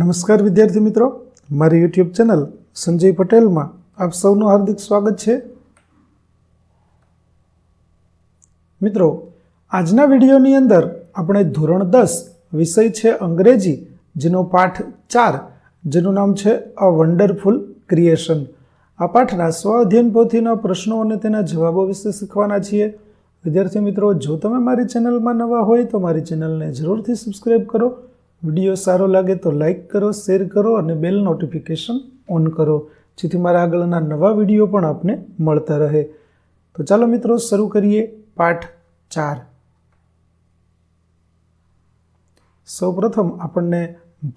નમસ્કાર વિદ્યાર્થી મિત્રો મારી યુટ્યુબ ચેનલ સંજય પટેલમાં આપ સૌનું હાર્દિક સ્વાગત છે મિત્રો આજના વિડીયોની અંદર આપણે ધોરણ દસ વિષય છે અંગ્રેજી જેનો પાઠ ચાર જેનું નામ છે અ વન્ડરફુલ ક્રિએશન આ પાઠના સ્વાધ્યયન પોથીના પ્રશ્નો અને તેના જવાબો વિશે શીખવાના છીએ વિદ્યાર્થી મિત્રો જો તમે મારી ચેનલમાં નવા હોય તો મારી ચેનલને જરૂરથી સબસ્ક્રાઈબ કરો વિડીયો સારો લાગે તો લાઇક કરો શેર કરો અને બેલ નોટિફિકેશન ઓન કરો જેથી મારા આગળના નવા વિડીયો પણ આપને મળતા રહે તો ચાલો મિત્રો શરૂ કરીએ પાઠ ચાર સૌપ્રથમ આપણને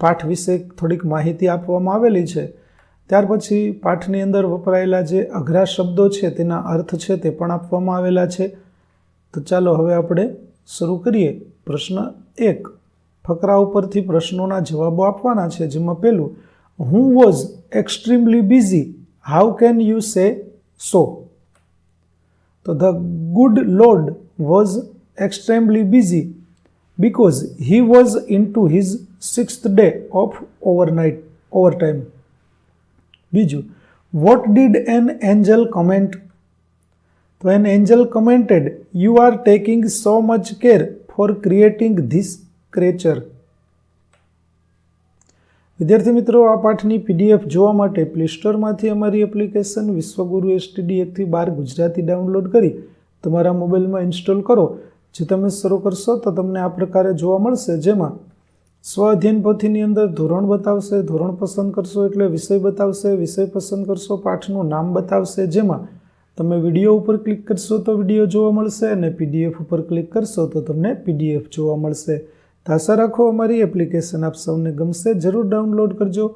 પાઠ વિશે થોડીક માહિતી આપવામાં આવેલી છે ત્યાર પછી પાઠની અંદર વપરાયેલા જે અઘરા શબ્દો છે તેના અર્થ છે તે પણ આપવામાં આવેલા છે તો ચાલો હવે આપણે શરૂ કરીએ પ્રશ્ન એક ફકરા ઉપરથી પ્રશ્નોના જવાબો આપવાના છે જેમાં પહેલું હું was extremely busy how can you say so તો the good lord was extremely busy because he was in to his sixth day of overnight time બીજું what did an angel comment તો an angel commented you are taking so much care for creating this creature વિદ્યાર્થી મિત્રો આ પાઠની PDF જોવા માટે play સ્ટોરમાંથી અમારી application વિશ્વગુરુ STD એકથી બાર Gujarati download કરી તમારા મોબાઈલમાં ઇન્સ્ટોલ કરો જે તમે શરૂ કરશો તો તમને આ પ્રકારે જોવા મળશે જેમાં સ્વ અધ્યયન પોથીની અંદર ધોરણ બતાવશે ધોરણ પસંદ કરશો એટલે વિષય બતાવશે વિષય પસંદ કરશો પાઠનું નામ બતાવશે જેમાં તમે વિડીયો ઉપર ક્લિક કરશો તો વિડીયો જોવા મળશે અને પીડીએફ ઉપર ક્લિક કરશો તો તમને પીડીએફ જોવા મળશે તો આશા રાખો અમારી એપ્લિકેશન આપ સૌને ગમશે જરૂર ડાઉનલોડ કરજો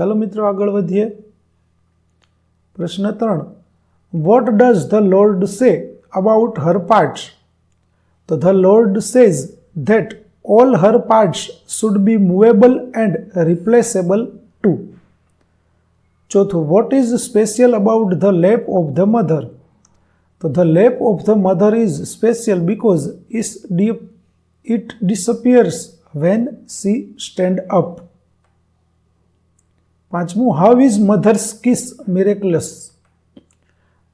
ચાલો મિત્રો આગળ વધીએ પ્રશ્ન ત્રણ what does the lord say about her parts તો the lord says that all her parts should be movable and replaceable too ચોથું what is special about the lap of the mother તો the lap of the mother is special because is deep It disappears when she stand up. પાંચમું how is mother's kiss miraculous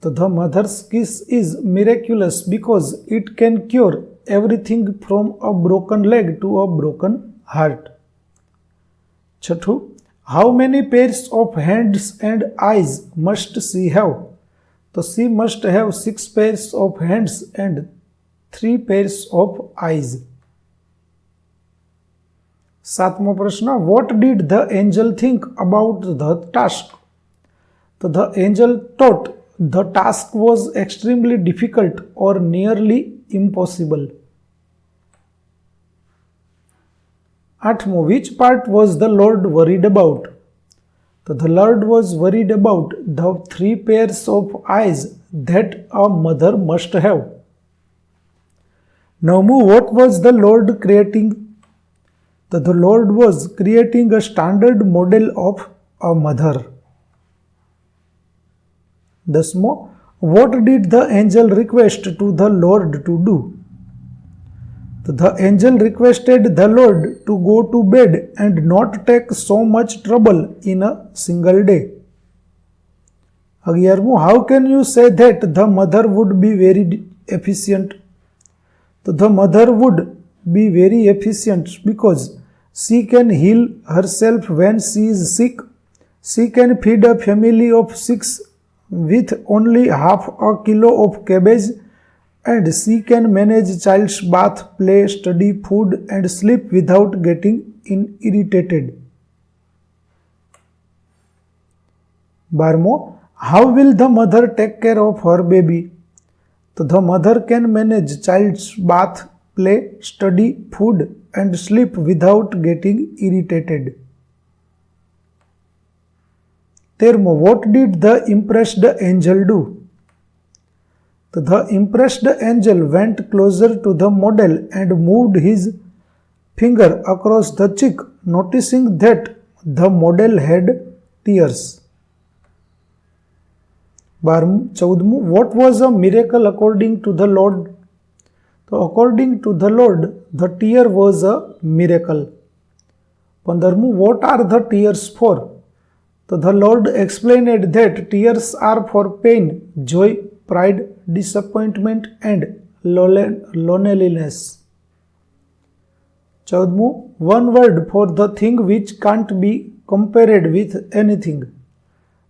તો the mother's kiss is miraculous because it can cure everything from a broken leg to a broken heart છઠ્ઠું how many pairs of hands and eyes must she have તો she must have six pairs of hands and three pairs of eyes સાતમો પ્રશ્ન what did the angel think about the task તો the angel thought the task was extremely difficult or nearly impossible આઠમો which part was the lord worried about તો the lord was worried about the three pairs of eyes that a mother must have નવમું what was the lord creating that the Lord was creating a standard model of a mother. Thus, what did the angel request to the Lord to do? The angel requested the Lord to go to bed and not take so much trouble in a single day. Agiyarmu, how can you say that the mother would be very efficient? The mother would be very efficient because she can heal herself when she is sick. She can feed a family of six with only half a kilo of cabbage and she can manage child's bath, play, study, food and sleep without getting in irritated. Barmo, how will the mother take care of her baby? So the mother can manage child's bath, play, study, food, and sleep without getting irritated. Thermo, what did the impressed angel do? The impressed angel went closer to the model and moved his finger across the cheek, noticing that the model had tears. Barm, Chaudmu, what was a miracle according to the Lord તો according to the lord the tear was a miracle પંદરમું what are the tears for તો the lord explained that tears are for pain joy pride disappointment and loneliness ચૌદમું one word for the thing which can't be compared with anything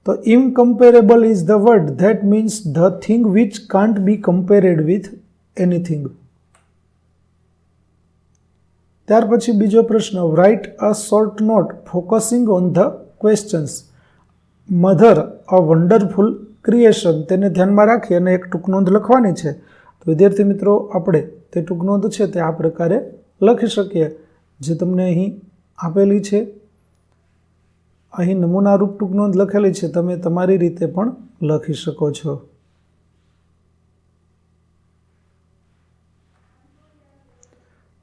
તો incomparable is the word that means the thing which can't be compared with anything ત્યાર પછી બીજો પ્રશ્ન write a short note focusing on the questions mother a wonderful creation તેને ધ્યાનમાં રાખી અને એક ટૂંક નોંધ લખવાની છે તો વિદ્યાર્થી મિત્રો આપણે તે ટૂંક નોંધ છે તે આ પ્રકારે લખી શકીએ જે તમને અહીં આપેલી છે અહીં નમૂનારૂપ ટૂંક નોંધ લખેલી છે તમે તમારી રીતે પણ લખી શકો છો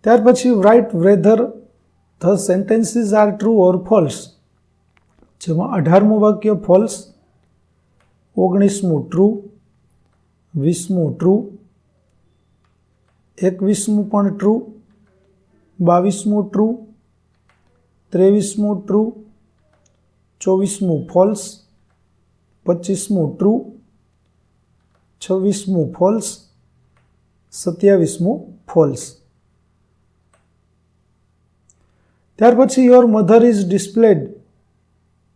ત્યાર પછી write whether the sentences are true or false જેમાં અઢારમું વાક્ય ફોલ્સ ઓગણીસમું ટ્રુ વીસમું ટ્રુ એકવીસમું પણ ટ્રુ બાવીસમું ટ્રુ ત્રેવીસમું ટ્રુ ચોવીસમું ફોલ્સ પચીસમું ટ્રુ છવ્વીસમું ફોલ્સ સત્યાવીસમું ફોલ્સ ત્યાર પછી your mother is displayed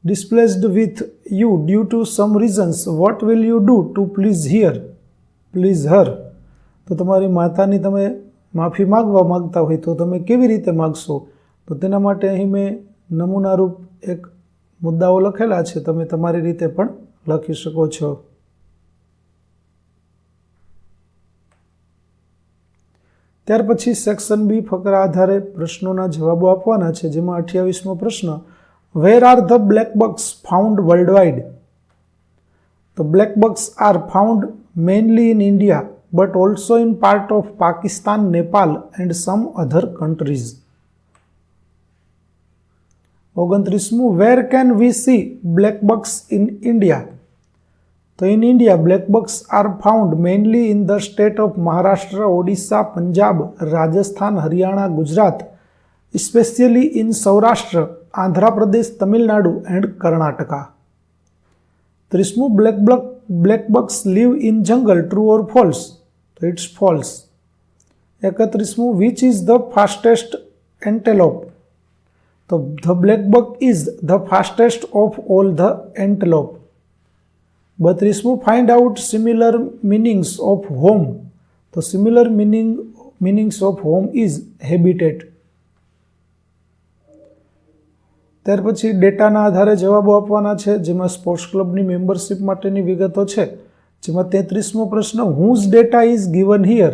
displaced with you due to some reasons what will you do to please here please her તો તમારી માતાની તમે માફી માગવા માગતા હોય તો તમે કેવી રીતે માગશો તો તેના માટે અહીં મેં નમૂનારૂપ એક મુદ્દાઓ લખેલા છે તમે તમારી રીતે પણ લખી શકો છો ત્યાર પછી સેક્શન બી ફકરા આધારે પ્રશ્નોના જવાબો આપવાના છે જેમાં અઠ્યાવીસમો પ્રશ્ન where are the black bucks found world wide તો black bucks are found mainly in India but also in part of Pakistan Nepal and some other countries ઓગણત્રીસમું where can we see black bucks in India તો in India, black bucks are found mainly in the state of Maharashtra, Odisha, Punjab, Rajasthan, Haryana, Gujarat, especially in Saurashtra, Andhra Pradesh, Tamil Nadu and Karnataka. ત્રીસમું black black black bucks live in jungle true or false તો it's false એકત્રીસમું which is the fastest antelope તો the black buck is the fastest of all the antelope બત્રીસમું find out similar meanings of home તો similar meaning meanings of home is habitat ત્યાર પછી ડેટાના આધારે જવાબો આપવાના છે જેમાં સ્પોર્ટ્સ ક્લબની મેમ્બરશિપ માટેની વિગતો છે જેમાં તેત્રીસમો પ્રશ્ન whose data is given here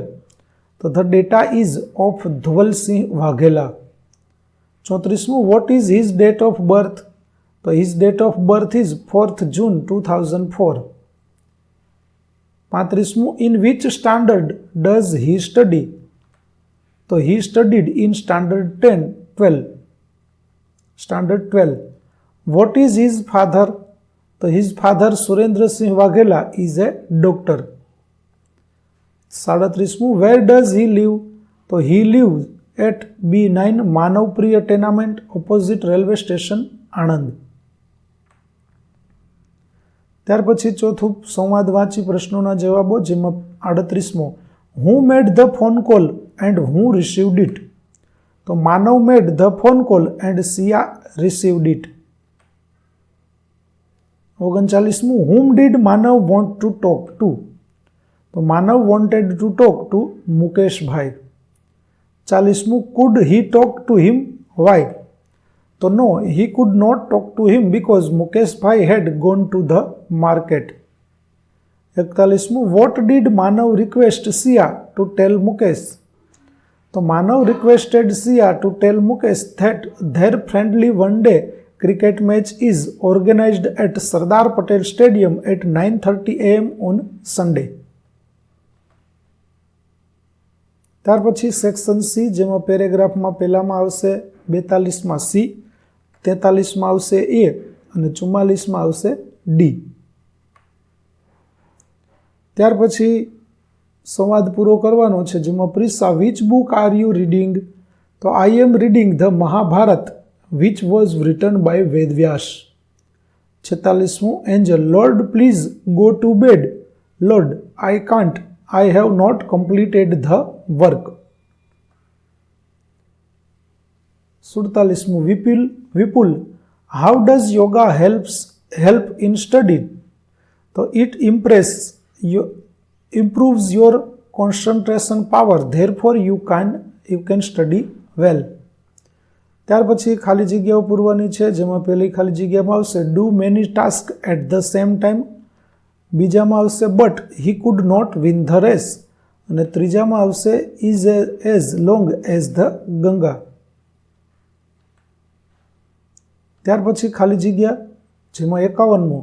તો the data is of Dhavalsinh Vaghela ચોત્રીસમું what is his date of birth તો his date of birth is fourth June two thousand four પાંત્રીસમું in which standard does he study તો he studied in standard ten twelve standard twelve what is his father તો his father Surendrasinh Vaghela is a doctor સાડત્રીસમું where does he live તો he leave at B nine Manavpriya tenement opposite railway station Anand ત્યાર પછી ચોથું સંવાદ વાંચી પ્રશ્નોના જવાબો જેમાં આડત્રીસમો who made the phone call and who received it તો Manav made the phone call and Siya received it ઓગણચાલીસમું whom did Manav want to talk to તો Manav wanted to talk to Mukeshbhai ચાલીસમું could he talk to him why તો no he could not talk to him because Mukeshbhai had gone to the market એકતાલીસમું what did Manav request Siya to tell Mukesh તો માનવ requested Siya to tell Mukesh that their friendly one day cricket match is organised at Sardar Patel stadium at nine thirty AM on Sunday ત્યાર પછી section C જેમાં પેરેગ્રાફમાં પહેલામાં આવશે બેતાલીસમાં C તેતાલીસમાં આવશે એ અને ચુમ્માલીસમાં આવશે ડી ત્યાર પછી સંવાદ પૂરો કરવાનો છે જેમાં પ્રિસ્સા which book are you reading તો I am reading the Mahabharata which was written by Vedvyas છેતાલીસમું angel lord please go to bed lord I can't I have not completed the work સુડતાલીસમું Vipul Vipul how does yoga helps help in study તો it impress you improves your concentration power therefore you can you can study well ત્યાર પછી ખાલી જગ્યાઓ પૂરવાની છે જેમાં પહેલી ખાલી જગ્યામાં આવશે do many task at the same time બીજામાં આવશે but he could not win the race અને ત્રીજામાં આવશે is as long as the Ganga ત્યાર પછી ખાલી જગ્યા જેમાં એકાવનમો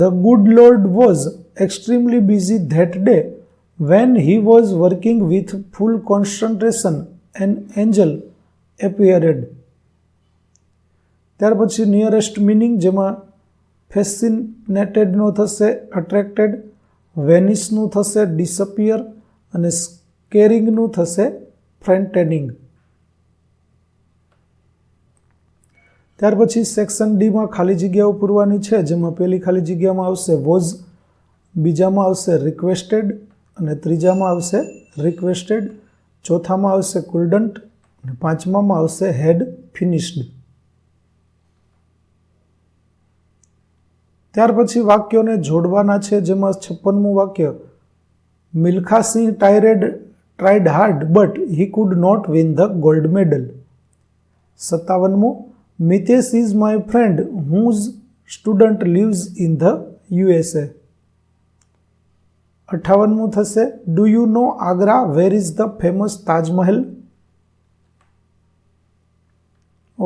the good lord was extremely busy that day when he was working with full concentration and angel appeared ત્યાર પછી નિયરેસ્ટ મિનિંગ જેમાં ફેસિનેટેડનો થશે અટ્રેક્ટેડ વેનિસનું થશે ડિસઅપિયર અને સ્કેરિંગનું થશે ફ્રેન્ટેનિંગ ત્યાર પછી સેક્શન ડીમાં ખાલી જગ્યાઓ પૂરવાની છે જેમાં પહેલી ખાલી જગ્યામાં આવશે વોઝ બીજામાં આવશે રિક્વેસ્ટેડ અને ત્રીજામાં આવશે રિક્વેસ્ટેડ ચોથામાં આવશે કુલડન્ટ અને પાંચમામાં આવશે હેડ ફિનિશ્ડ ત્યાર પછી વાક્યોને જોડવાના છે જેમાં છપ્પનમું વાક્ય Milkha Singh tired tried hard but he could not win the gold medal સત્તાવનમું Mitesh is my friend whose student lives in the USA અઠાવનમું થશે do you know Agra where is the famous Taj Mahal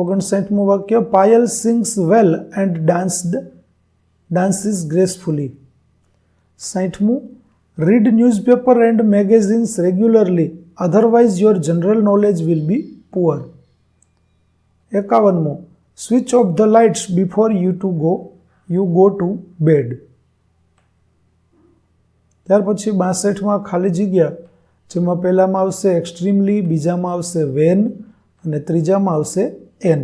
ઓગણસાઠમું વાક્ય Payal sings well and danced dances gracefully સાઠમું read newspaper and magazines regularly otherwise your general knowledge will be poor એકાવનમો switch off the lights before you to go you go to bed ત્યાર પછી બાસઠમાં ખાલી જગ્યા જેમાં પહેલામાં આવશે એક્સ્ટ્રીમલી બીજામાં આવશે વેન અને ત્રીજામાં આવશે એન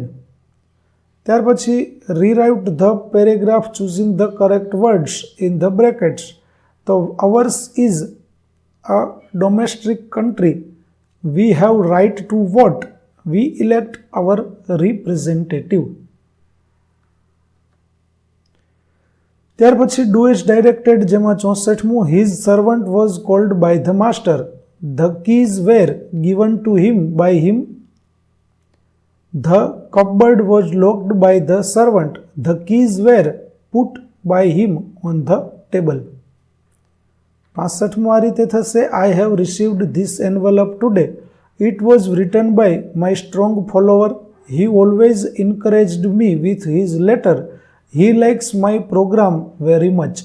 ત્યાર પછી rewrite the paragraph choosing the correct words in the brackets તો ours is a domestic country we have right to vote we elect our representative ત્યાર પછી ડુ ઇઝ ડાયરેક્ટેડ જેમાં ચોસઠમું his servant was called by the master the keys were given to him by him the cupboard was locked by the servant the keys were put by him on the table પાસઠમું આ રીતે થશે I have received this envelope today it was written by my strong follower. He always encouraged me with his letter he likes my programme very much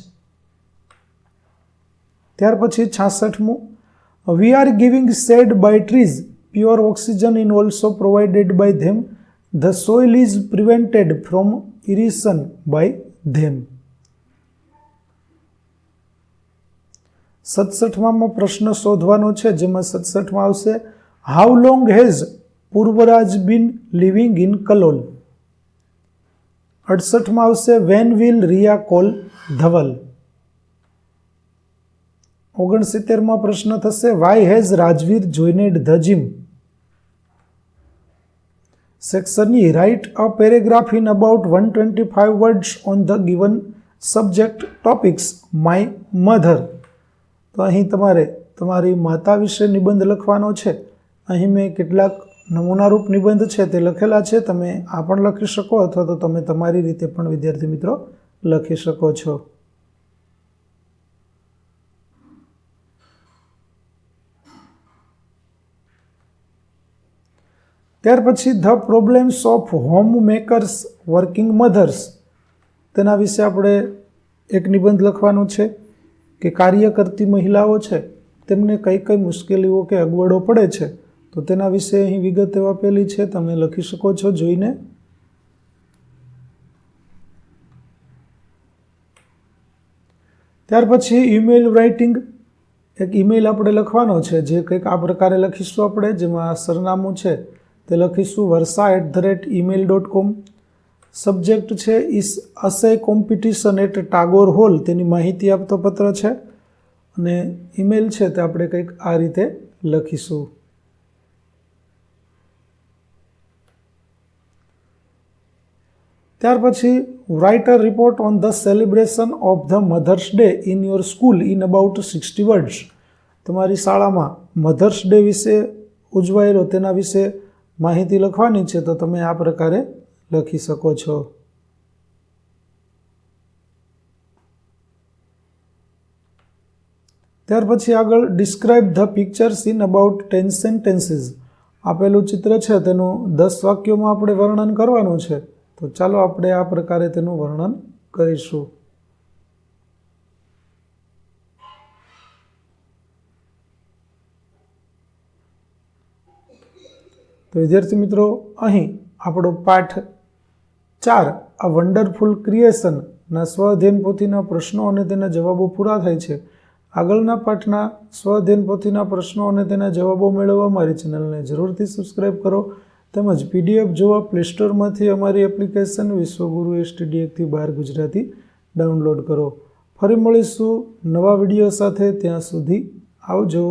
ત્યાર પછી છાસઠમું we are giving said by trees pure oxygen in also provided by them the soil is prevented from erosion by them સડસઠમાં પ્રશ્ન શોધવાનો છે જેમાં સડસઠમાં આવશે how long has પૂર્વરાજ બિન લિવિંગ ઇન કલોલ અડસઠમાં આવશે when will Riya call Dhaval ઓગણસિત્તેરમાં પ્રશ્ન થશે why has Rajvir joined the gym સેક્શનની write a paragraph in about one twenty five words on the given subject topics my mother તો અહીં તમારે તમારી માતા વિશે નિબંધ લખવાનો છે અહીં મેં કેટલાક નમૂનારૂપ નિબંધ છે તે લખેલા છે તમે આ પણ લખી શકો અથવા તો તમે તમારી રીતે પણ વિદ્યાર્થી મિત્રો લખી શકો છો ત્યાર પછી the problems of home makers working mothers તેના વિશે આપણે એક નિબંધ લખવાનો છે કે કાર્ય કરતી મહિલાઓ છે તેમને કઈ કઈ મુશ્કેલીઓ કે અગવડો પડે છે તો તેના વિશે અહીં વિગત આપેલી છે તમે લખી શકો છો જોઈને ત્યાર પછી ઈમેલ રાઇટિંગ એક ઈમેલ આપણે લખવાનો છે જે કંઈક આ પ્રકારે લખીશું આપણે જેમાં સરનામું છે તે લખીશું Varsha at the rate email dot com subject છે essay competition at Tagore hall તેની માહિતી આપતો પત્ર છે અને ઈમેલ છે તે આપણે કંઈક આ રીતે લખીશું ત્યાર પછી write a report on the celebration of the mother's day in your school in about sixty words તમારી શાળામાં મધર્સ ડે વિશે ઉજવાયેલો તેના વિશે માહિતી લખવાની છે તો તમે આ પ્રકારે લખી શકો છો ત્યાર પછી આગળ describe the pictures in about ten sentences આપેલું ચિત્ર છે તેનું દસ વાક્યોમાં આપણે વર્ણન કરવાનું છે તો ચાલો આપણે આ પ્રકારે તેનું વર્ણન કરીશું તો વિદ્યાર્થી મિત્રો અહીં આપણો પાઠ ચાર આ વન્ડરફુલ ક્રિએશનના સ્વધ્યન પોથીના પ્રશ્નો અને તેના જવાબો પૂરા થાય છે આગળના પાઠના સ્વધ્યન પોથીના પ્રશ્નો અને તેના જવાબો મેળવવા મારી ચેનલને જરૂરથી સબસ્ક્રાઈબ કરો તેમજ પીડીએફ જોવા પ્લેસ્ટોરમાંથી અમારી એપ્લિકેશન વિશ્વગુરુ એસટીડી બહાર ગુજરાતી ડાઉનલોડ કરો ફરી મળીશું નવા વિડીયો સાથે ત્યાં સુધી આવજો